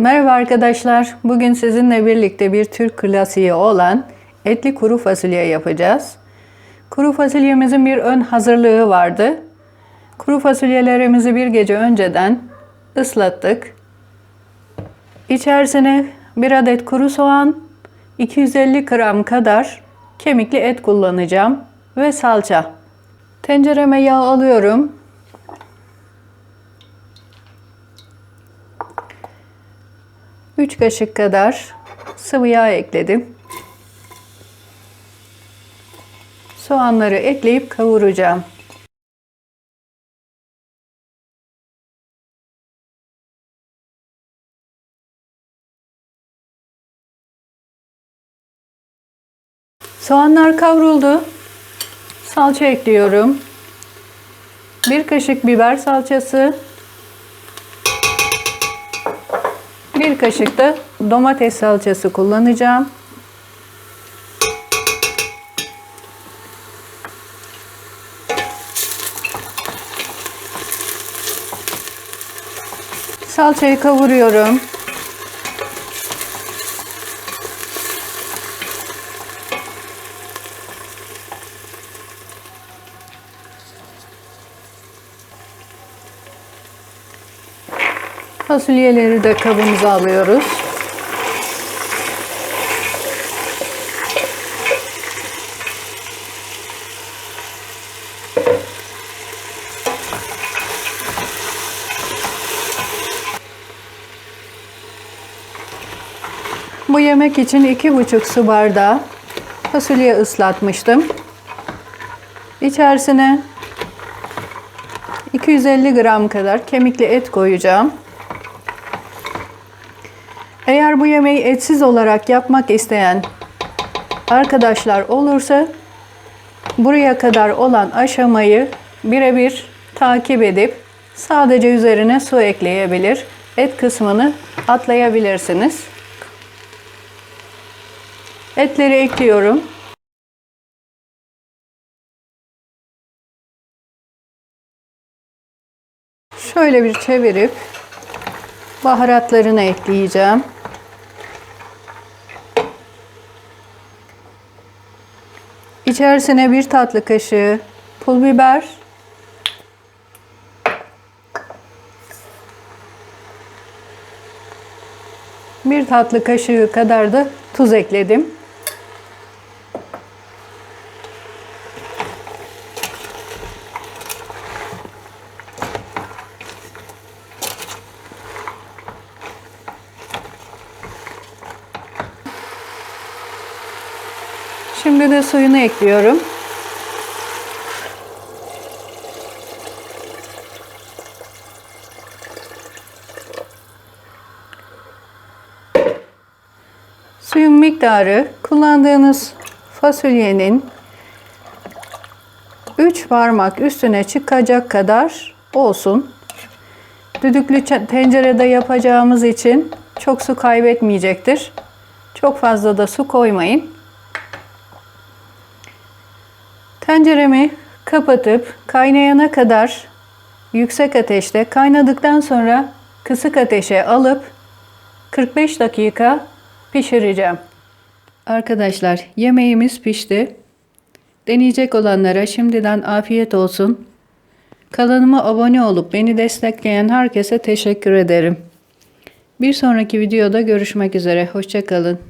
Merhaba arkadaşlar. Bugün sizinle birlikte bir Türk klasiği olan etli kuru fasulye yapacağız. Kuru fasulyemizin bir ön hazırlığı vardı. Kuru fasulyelerimizi bir gece önceden ıslattık. İçerisine bir adet kuru soğan, 250 gram kadar kemikli et kullanacağım ve salça. Tencereme yağ alıyorum. Üç kaşık kadar sıvı yağ ekledim. Soğanları ekleyip kavuracağım. Soğanlar kavruldu. Salça ekliyorum. Bir kaşık biber salçası. Bir kaşık da domates salçası kullanacağım. Salçayı kavuruyorum. Fasulyeleri de kabımıza alıyoruz. Bu yemek için iki buçuk su bardağı fasulye ıslatmıştım. İçerisine 250 gram kadar kemikli et koyacağım. Eğer bu yemeği etsiz olarak yapmak isteyen arkadaşlar olursa buraya kadar olan aşamayı birebir takip edip sadece üzerine su ekleyebilir. Et kısmını atlayabilirsiniz. Etleri ekliyorum. Şöyle bir çevirip baharatlarını ekleyeceğim. İçerisine bir tatlı kaşığı pul biber, bir tatlı kaşığı kadar da tuz ekledim. Şimdi de suyunu ekliyorum. Suyun miktarı kullandığınız fasulyenin 3 parmak üstüne çıkacak kadar olsun. Düdüklü tencerede yapacağımız için çok su kaybetmeyecektir. Çok fazla da su koymayın. Tenceremi kapatıp kaynayana kadar yüksek ateşte kaynadıktan sonra kısık ateşe alıp 45 dakika pişireceğim. Arkadaşlar yemeğimiz pişti. Deneyecek olanlara şimdiden afiyet olsun. Kanalıma abone olup beni destekleyen herkese teşekkür ederim. Bir sonraki videoda görüşmek üzere. Hoşçakalın.